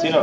సీనా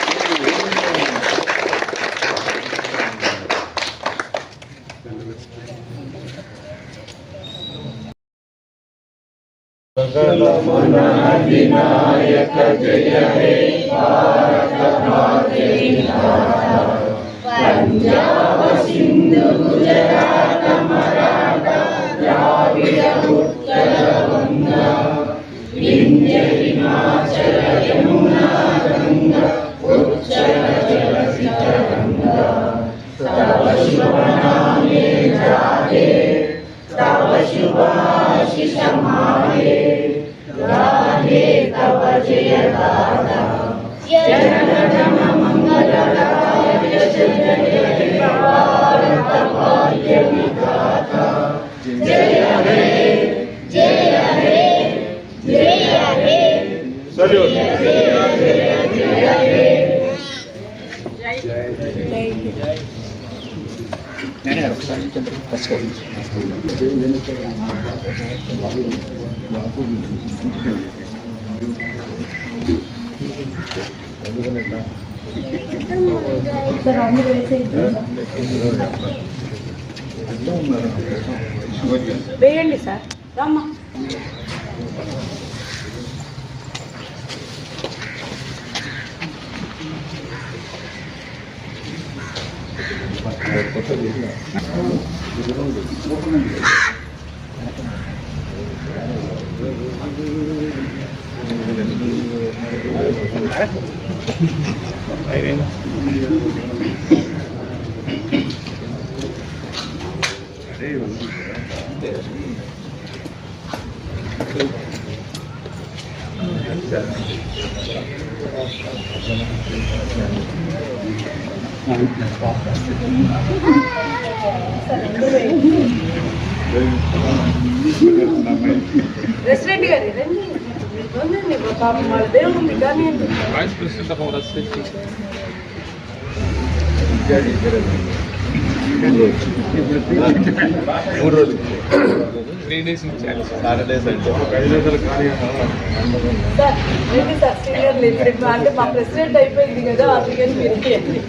వినాయక జయ హే భారత సింధు గుజరాత మరాఠ ద్రావిడ ఉత్తర వంగ వింధ్య హిమాచల యమునా గంగ ఉచ్చల జల శిఖరంగ తవ శుభనామే జాగే తవ శుభాశిషమాయే జనగణ మంగళ వేయండి సార్. రమ్మా. రెసిడెంట్ గారు రండి ఉండండి పాపం వాళ్ళదే ఉంది కానీ Vice President of our city. మూడు రోజులు Three days in charge. Saturdays అంటే సార్ రండి సార్ సీనియర్ లీడర్ అంటే మా ప్రెసిడెంట్ అయిపోయింది కదా అందుకని మీరు ఇవ్వండి.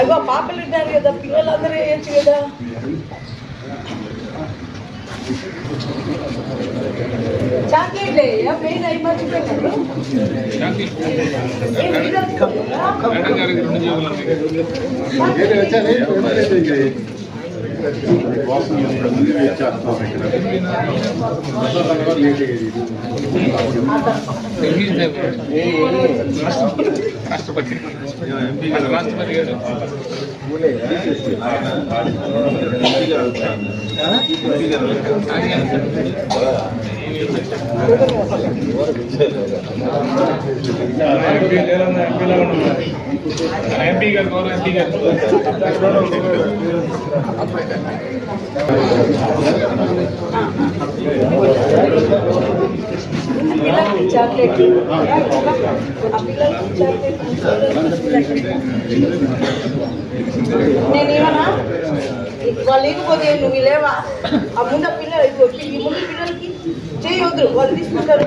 అగో పాపలు ఉంటారు కదా పిల్లలందరూ వేయచ్చు కదా ಜಾಕೆಟ್ಲೆ ಮೇನ್ ಐದು ಮಾರ್ಕ್ ಜಾಕೆಟ್ రాష్ట్రపతి రాష్ట్రపతి గారు. ఎంపీ లేదన్నా గౌరవ ఎంపీ గారు పిల్లలకి చాక్లెట్ ఆ పిల్లలకి చాక్లెట్ నేను ఏమన్నా వాళ్ళు లేకపోతే నువ్వు లేవా ఆ ముందు ఆ పిల్లలు ఈ ముందు పిల్లలకి చేయొద్దు వాళ్ళు తీసుకుంటారు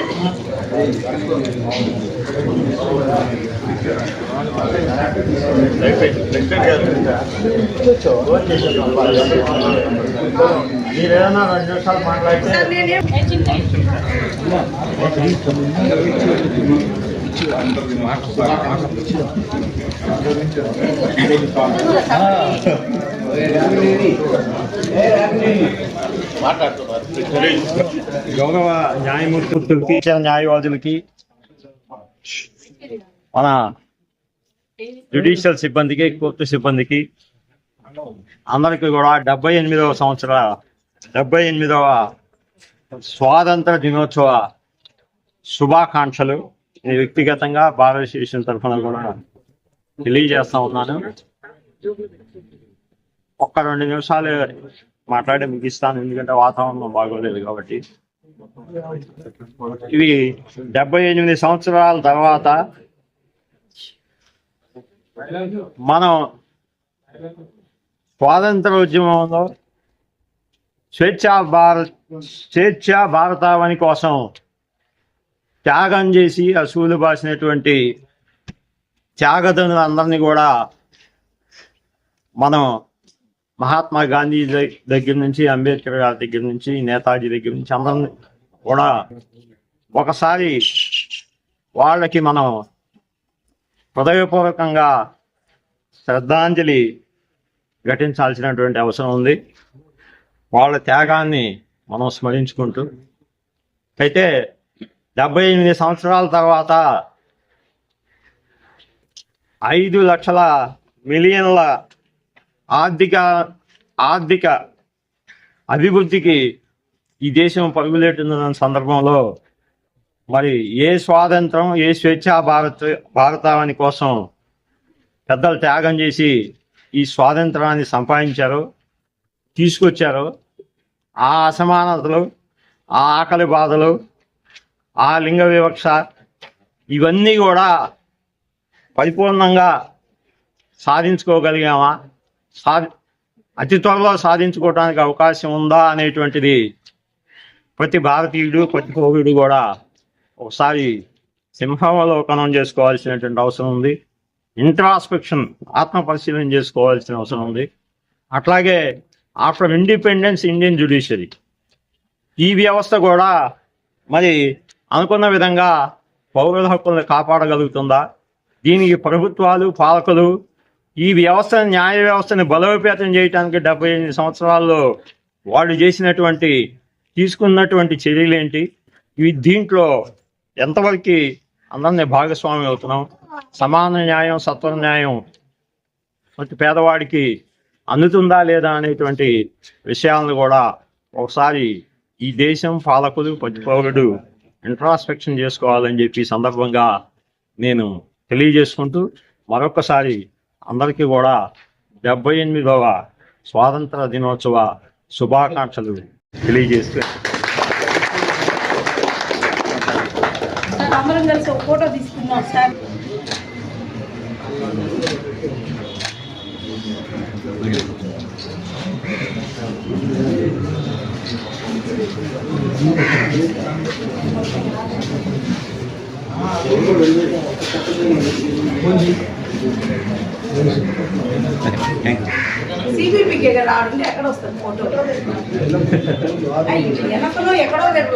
మీరేదన్నా రెండు నిమిషాలు మాట్లాడితే గౌరవ న్యాయమూర్తులకి న్యాయవాదులకి మన జ్యుడిషియల్ సిబ్బందికి కోర్టు సిబ్బందికి అందరికీ కూడా డెబ్బై ఎనిమిదవ సంవత్సర డెబ్బై ఎనిమిదవ స్వాతంత్ర దినోత్సవ శుభాకాంక్షలు నేను వ్యక్తిగతంగా భారత తరఫున కూడా తెలియజేస్తా ఉన్నాను. ఒక్క రెండు నిమిషాలు మాట్లాడే ముగిస్తాను ఎందుకంటే వాతావరణం బాగోలేదు కాబట్టి. ఇవి డెబ్బై ఎనిమిది సంవత్సరాల తర్వాత మనం స్వాతంత్ర ఉద్యమంలో స్వేచ్ఛా భారత్ స్వేచ్ఛా భారతావని కోసం త్యాగం చేసి అసూలు బాసినటువంటి త్యాగదనులందరినీ కూడా మనం మహాత్మా గాంధీ దగ్గర నుంచి అంబేద్కర్ గారి దగ్గర నుంచి నేతాజీ దగ్గర నుంచి అందరిని కూడా ఒకసారి వాళ్ళకి మనం హృదయపూర్వకంగా శ్రద్ధాంజలి ఘటించాల్సినటువంటి అవసరం ఉంది. వాళ్ళ త్యాగాన్ని మనం స్మరించుకుంటూ అయితే డెబ్బై ఎనిమిది సంవత్సరాల తర్వాత ఐదు లక్షల మిలియన్ల ఆర్థిక ఆర్థిక అభివృద్ధికి ఈ దేశం పరుగులేటున్న సందర్భంలో మరి ఏ స్వాతంత్రం ఏ స్వేచ్ఛా భారత్ భారతావని కోసం పెద్దలు త్యాగం చేసి ఈ స్వాతంత్రాన్ని సంపాదించారో తీసుకొచ్చారో. ఆ అసమానతలు ఆ ఆకలి బాధలు ఆ లింగ వివక్ష ఇవన్నీ కూడా పరిపూర్ణంగా సాధించుకోగలిగామా? అతి త్వరలో సాధించుకోవడానికి అవకాశం ఉందా అనేటువంటిది ప్రతి భారతీయుడు ప్రతి కోవిడు కూడా ఒకసారి సింహావలోకనం చేసుకోవాల్సినటువంటి అవసరం ఉంది. ఇంట్రాస్పెక్షన్ ఆత్మ పరిశీలన చేసుకోవాల్సిన అవసరం ఉంది. అట్లాగే ఆఫ్టర్ ఇండిపెండెన్స్ ఇండియన్ జ్యుడిషియరీ ఈ వ్యవస్థ కూడా మరి అనుకున్న విధంగా పౌరుల హక్కులను కాపాడగలుగుతుందా? దీనికి ప్రభుత్వాలు పాలకులు ఈ వ్యవస్థ న్యాయ వ్యవస్థని బలోపేతం చేయడానికి డెబ్బై ఎనిమిది సంవత్సరాల్లో వాళ్ళు చేసినటువంటి తీసుకున్నటువంటి చర్యలు ఏంటి? ఇవి దీంట్లో ఎంతవరకు అందరినీ భాగస్వామి అవుతున్నాం? సమాన న్యాయం సత్వర న్యాయం ప్రతి పేదవాడికి అందుతుందా లేదా అనేటువంటి విషయాలను కూడా ఒకసారి ఈ దేశం పాలకులు ప్రతి పౌరుడు ఇంట్రాస్పెక్షన్ చేసుకోవాలని చెప్పి సందర్భంగా నేను తెలియజేసుకుంటూ మరొకసారి అందరికీ కూడా డెబ్బై ఎనిమిదవ స్వాతంత్ర దినోత్సవ శుభాకాంక్షలు తెలియజేస్తూ అందరం కలిసి ఒక ఫోటో తీసుకున్నాం సార్. సిబిపికే కదా ఆడుంటే ఎక్కడ వస్తుంది ఫోటో? వెనకలో ఎక్కడో దగ్గర